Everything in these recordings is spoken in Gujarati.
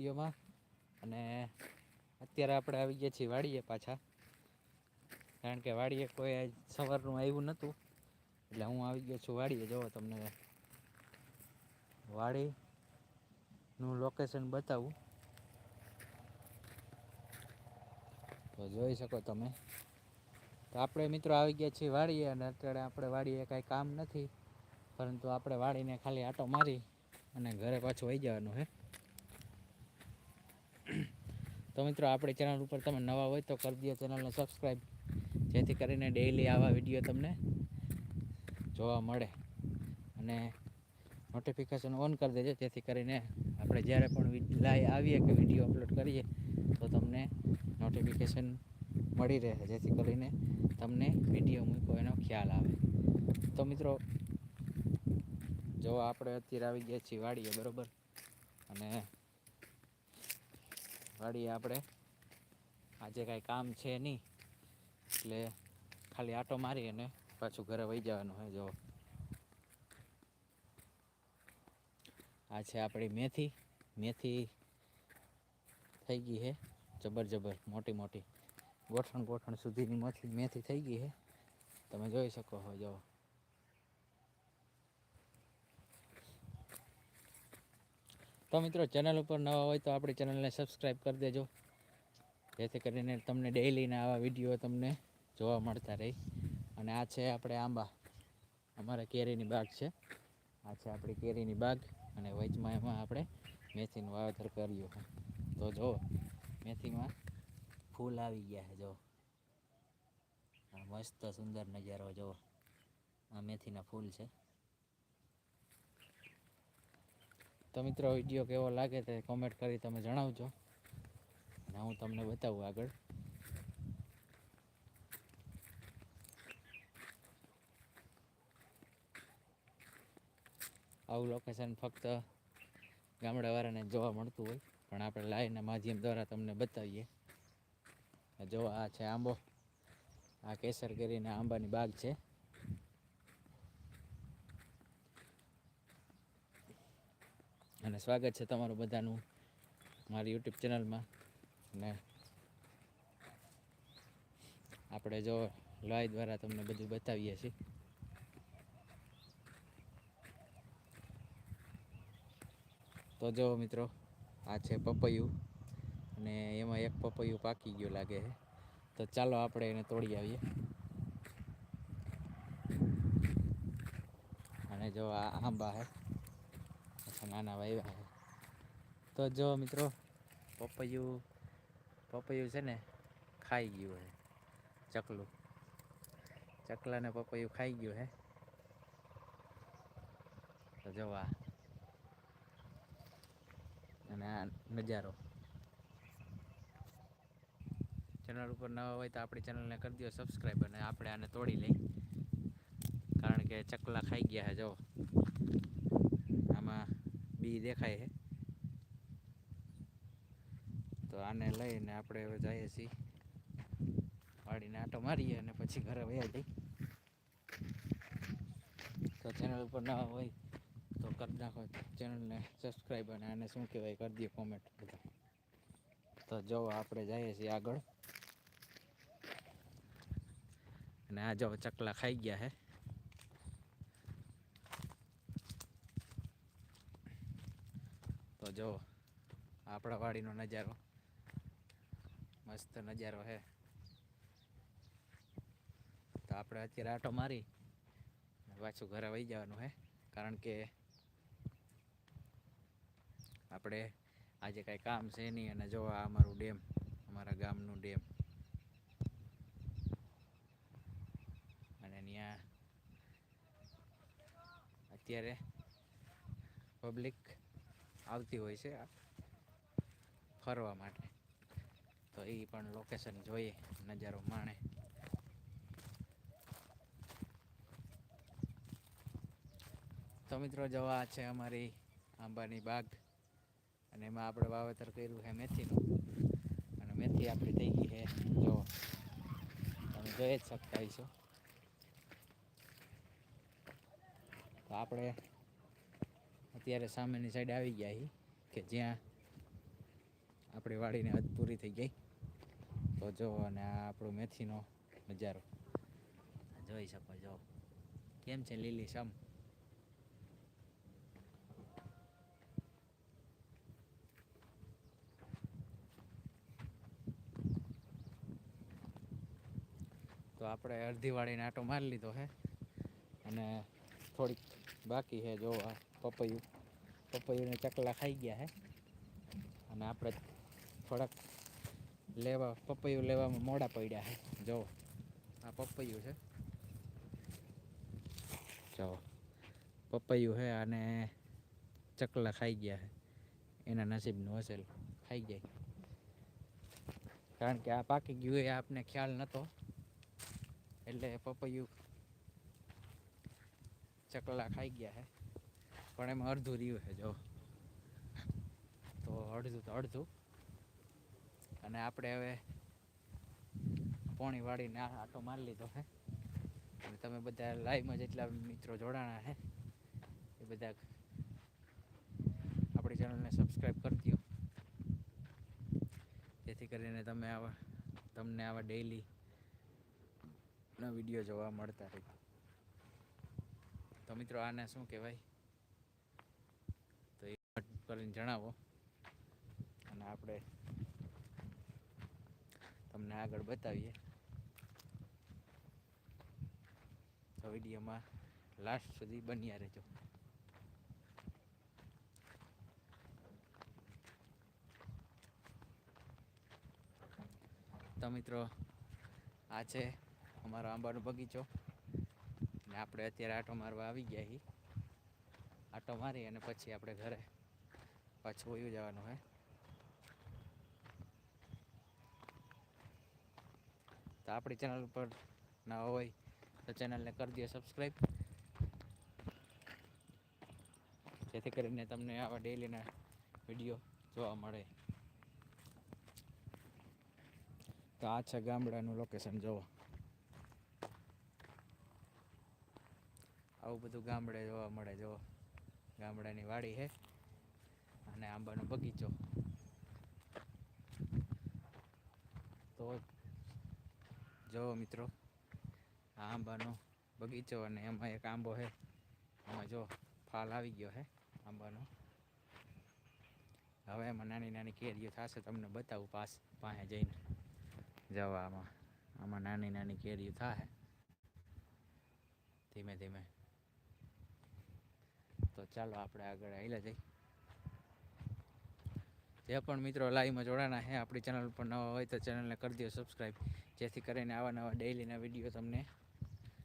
વિડીયોમાં. અને અત્યારે આપણે આવી ગયા છીએ વાડીએ પાછા. કારણ કે વાડીએ કોઈ સવારનું આવ્યું નહોતું. એટલે હું આવી ગયો છું વાડીએ. જુઓ તમને વાડીનું લોકેશન બતાવું. તો જોઈ શકો તમે. તો આપણે મિત્રો આવી ગયા છીએ વાડીએ અને અત્યારે આપણે વાડીએ કાંઈ કામ નથી. પરંતુ આપણે વાડીને ખાલી આટો મારી અને ઘરે પાછું આવી જવાનું છે તો મિત્રો, આપણી ચેનલ ઉપર તમે નવા હોય તો કરી દો ચેનલને સબસ્ક્રાઈબ જેથી કરીને ડેઈલી આવા વીડિયો તમને જોવા મળે. અને નોટિફિકેશન ઓન કરી દેજો, જેથી કરીને આપણે જ્યારે પણ લાઈવ આવીએ કે વીડિયો અપલોડ કરીએ, તો તમને નોટિફિકેશન મળી રહે. જેથી કરીને તમને વીડિયો મૂકો, એનો ખ્યાલ આવે. તો મિત્રો, જો આપણે અત્યારે આવી ગયા છીએ વાડીએ, બરાબર? અને વાડીએ આપણે. આજે કાંઈ કામ છે નહીં. એટલે ખાલી આટો મારી અને પાછું ઘરે વહી જવાનું હોય જો આ છે આપણી મેથી. મેથી થઈ ગઈ છે. જબર જબર, મોટી મોટી. ગોઠણ ગોઠણ સુધીની મેથી થઈ ગઈ છે. તમે જોઈ શકો છો જો તો મિત્રો ચેનલ ઉપર નવા હોય તો આપણી ચેનલને સબસ્ક્રાઈબ કરી દેજો. જેથી કરીને તમને ડેઇલીના આવા વીડિયો તમને જોવા મળતા રહે. અને આ છે આપણે આંબા. અમારે કેરીની બાગ છે. આ છે આપણી કેરીની બાગ. અને વચમાં એમાં આપણે મેથીનું વાવેતર કર્યું તો જો, મેથીમાં ફૂલ આવી ગયા છે, જો. મસ્ત સુંદર નજારો, જો. આ મેથીના ફૂલ છે. તો મિત્રો વીડિયો કેવો લાગે તે કોમેન્ટ કરી તમે જણાવજો. અને હું તમને બતાવું આગળ. આવું લોકેશન ફક્ત ગામડાવાળાને જોવા મળતું હોય, પણ આપણે લાઈવના માધ્યમ દ્વારા તમને બતાવીએ. જો આ છે આંબો. આ કેસર કરીને આંબાની બાગ છે. અને સ્વાગત છે તમારું બધાનું મારી યુટ્યુબ ચેનલમાં. અને આપણે જો લાઈવ દ્વારા તમને બધું બતાવીએ છીએ. તો જો મિત્રો, આ છે પપૈયું. અને એમાં એક પપૈયું પાકી ગયું લાગે છે. તો ચાલો આપણે એને તોડી આવીએ. અને જો આ આંબા છે. નાના વાવ્યા તો જો મિત્રો, પપૈયું પપૈયું છે ને, ખાઈ ગયું હે ચકલું. ચકલાને પપૈયું ખાઈ ગયું હે તો જો અને આ નજારો. ચેનલ ઉપર નવા હોય તો આપણી ચેનલને કરી દો સબસ્ક્રાઈબ અને આપણે આને તોડી લઈ. કારણ કે ચકલા ખાઈ ગયા છે, જો. બી દેખાય છે. તો આને લઈને આપણે હવે જઈએ છીએ. વાડીને આટો મારીએ અને પછી ઘરે વયા જઈ તો ચેનલ ઉપર ના હોય તો કરી નાખો ચેનલને સબસ્ક્રાઈબ અને આને શું કહેવાય કરી દઈએ કોમેન્ટ બધા. તો જો આપણે જઈએ છીએ આગળ. અને આ જો ચકલા ખાઈ ગયા હે જો, આપણા વાડીનો નજારો. મસ્ત નજારો હે. તો આપણે અત્યારે આટો મારી પાછું ઘરે વહી જવાનું હે. કારણ કે આપણે આજે કાંઈ કામ છે નહીં અને જો આ અમારું ડેમ, અમારા ગામનું ડેમ. અને ત્યાં અત્યારે પબ્લિક આવતી હોય છે ફરવા માટે. તો એ પણ લોકેશન જોઈએ, નજારો માણે. તો મિત્રો જવા છે અમારી આંબાની બાગ, અને એમાં આપણે વાવેતર કર્યું છે મેથીનું. અને મેથી આપણી થઈ ગઈ છે. જો, તમે જોઈ જ શકતા છો તો આપણે અત્યારે સામેની સાઈડ આવી ગયા હી, કે જ્યાં આપણી વાડીની હદ પૂરી થઈ ગઈ. તો જો અને આ આપણો મેથીનો નજારો. જોઈ શકો જો કેમ છે લીલી સમ? તો આપણે અડધી વાળીને આટો મારી લીધો છે અને થોડીક બાકી છે જો આ પપૈયું. પપૈયુંને ચકલા ખાઈ ગયા હે. અને આપણે થોડાક લેવા, પપૈયું લેવામાં મોડા પડ્યા હે. જો, આ પપૈયું છે. જો, પપૈયું છે અને ચકલા ખાઈ ગયા હે. એના નસીબનું હસેલ ખાઈ જાય. કારણ કે આ પાકી ગયું એ આપને ખ્યાલ નહોતો એટલે પપૈયું ચકલા ખાઈ ગયા છે પણ એમાં અડધું રહ્યું છે, જો. તો અડધું તો અડધું. અને આપણે હવે પોણી વાળીને આટો મારી લીધો છે અને તમે બધા લાઈવમાં જેટલા મિત્રો જોડાણા છે એ બધા આપણી ચેનલને સબસ્ક્રાઈબ કરી દો જેથી કરીને તમે આવા, તમને આવા ડેઈલી ના વીડિયો જોવા મળતા રહે. તો મિત્રો આને શું કહેવાય? કરીને જણાવો. અને આપણે તમને આગળ બતાવીએ. તો વિડીયોમાં લાસ્ટ સુધી બન્યા રહેજો. તો મિત્રો, આ છે અમારો આંબાનો બગીચો. ને આપણે અત્યારે આટો મારવા આવી ગયા આટો મારી અને પછી આપણે ઘરે પાછું વયું જવાનું, હે? તો આપણી ચેનલ ઉપર ના હોય તો ચેનલને કરી દો સબસ્ક્રાઈબ જેથી કરીને તમને આવા ડેલીના વીડિયો જોવા મળે. તો આ છે ગામડાનું લોકેશન જોવો આવું બધું ગામડે જોવા મળે જો ગામડાની વાડી છે અને આંબાનો બગીચો. તો જો મિત્રો, આ આંબાનો બગીચો અને એમાં એક આંબો છે એમાં જો ફાલ આવી ગયો છે આંબાનો. હવે એમાં નાની નાની કેરીઓ થશે, તમને બતાવું પાસ પાસે જઈને. જવા આમાં. આમાં નાની નાની કેરીઓ થાય ધીમે ધીમે. તો ચાલો આપણે આગળ આવેલા જઈ જે પણ મિત્રો લાઈવમાં જોડાના છે આપણી ચેનલ ઉપર નવા હોય તો ચેનલને કરી દો સબસ્ક્રાઈબ જેથી કરીને આવા નવા ડેઈલીના વીડિયો તમને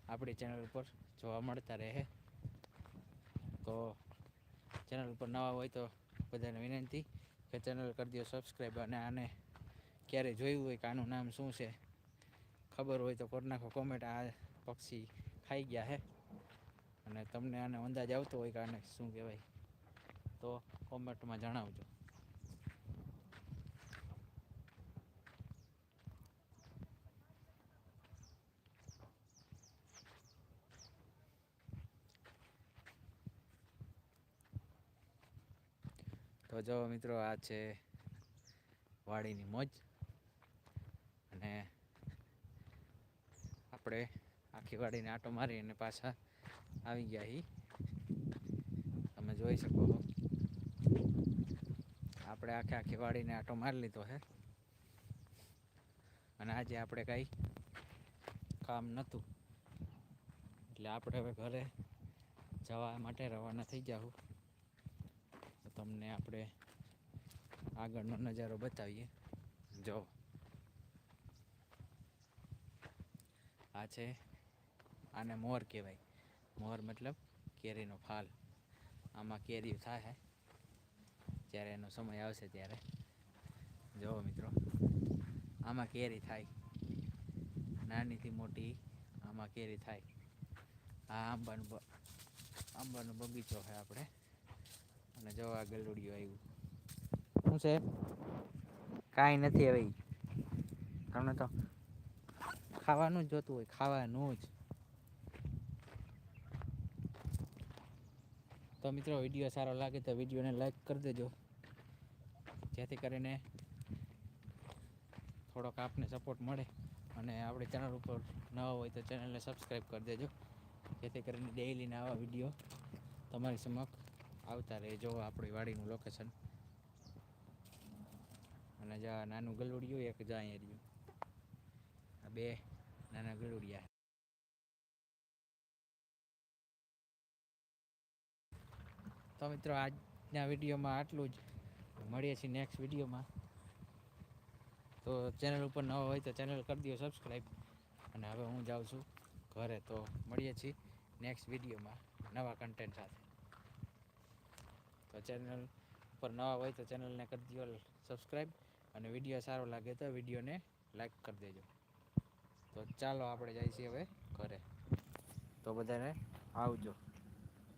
આપણી ચેનલ ઉપર જોવા મળતા રહે. તો ચેનલ ઉપર નવા હોય તો બધાને વિનંતી કે ચેનલ કરી દો સબસ્ક્રાઈબ અને આને ક્યારે જોયું હોય કે આનું નામ શું છે, ખબર હોય તો કરી નાખો કોમેન્ટ આ પક્ષી ખાઈ ગયા હે. અને તમને આને અંદાજ આવતો હોય કે આને શું કહેવાય. તો કોમેન્ટમાં જણાવજો. તો જો મિત્રો, આ છે વાડીની મોજ. અને આપણે આખી વાડીને આટો મારી અને પાછા આવી ગયા હી. તમે જોઈ શકો આપણે આખે આખી વાડીને આટો મારી લીધો છે અને આજે આપણે કાંઈ કામ નહોતું. એટલે આપણે હવે ઘરે જવા માટે રવાના થઈ જાઉં તો તમને આપણે આગળનો નજારો બતાવીએ. જો. આ છે આને મોર કહેવાય. મોર મતલબ કેરીનો ફાલ. આમાં કેરી થાય. જ્યારે એનો સમય આવશે ત્યારે. જુઓ મિત્રો, આમાં કેરી થાય. નાનીથી મોટી આમાં કેરી થાય. આ આંબાનું આંબાનો બગીચો છે આપણે. અને જો આ ગલુડિયું આવ્યું. શું છે? કાંઈ નથી હવે. તમને તો ખાવાનું જ જોતું હોય, ખાવાનું જ. તો મિત્રો, વીડિયો સારો લાગે તો વિડીયોને લાઈક કરી દેજો. જેથી કરીને થોડોક આપને સપોર્ટ મળે અને આપણી ચેનલ ઉપર નવા હોય તો ચેનલને સબસ્ક્રાઈબ કરી દેજો. જેથી કરીને ડેઈલીના આવા વીડિયો તમારી સમક્ષ આવતા રહે જો આપણી વાડીનું લોકેશન અને જ્યાં નાનું ગલુડિયું, એક જા અહીંયા રહ્યું આ બે નાના ગલુડિયા. તો મિત્રો, આજના વિડીયોમાં આટલું જ. મળીએ છીએ નેક્સ્ટ વિડીયોમાં. તો ચેનલ ઉપર નવા હોય તો ચેનલ કરી દો સબસ્ક્રાઈબ અને હવે હું જાઉં છું ઘરે, તો મળીએ છીએ નેક્સ્ટ વિડીયોમાં નવા કન્ટેન્ટ સાથે. તો ચેનલ ઉપર નવા હોય તો ચેનલને કરી દો સબસ્ક્રાઈબ અને વીડિયો સારો લાગે તો વિડીયોને લાઈક કરી દેજો. તો ચાલો આપણે જઈએ છીએ હવે ઘરે. તો બધાને આવજો.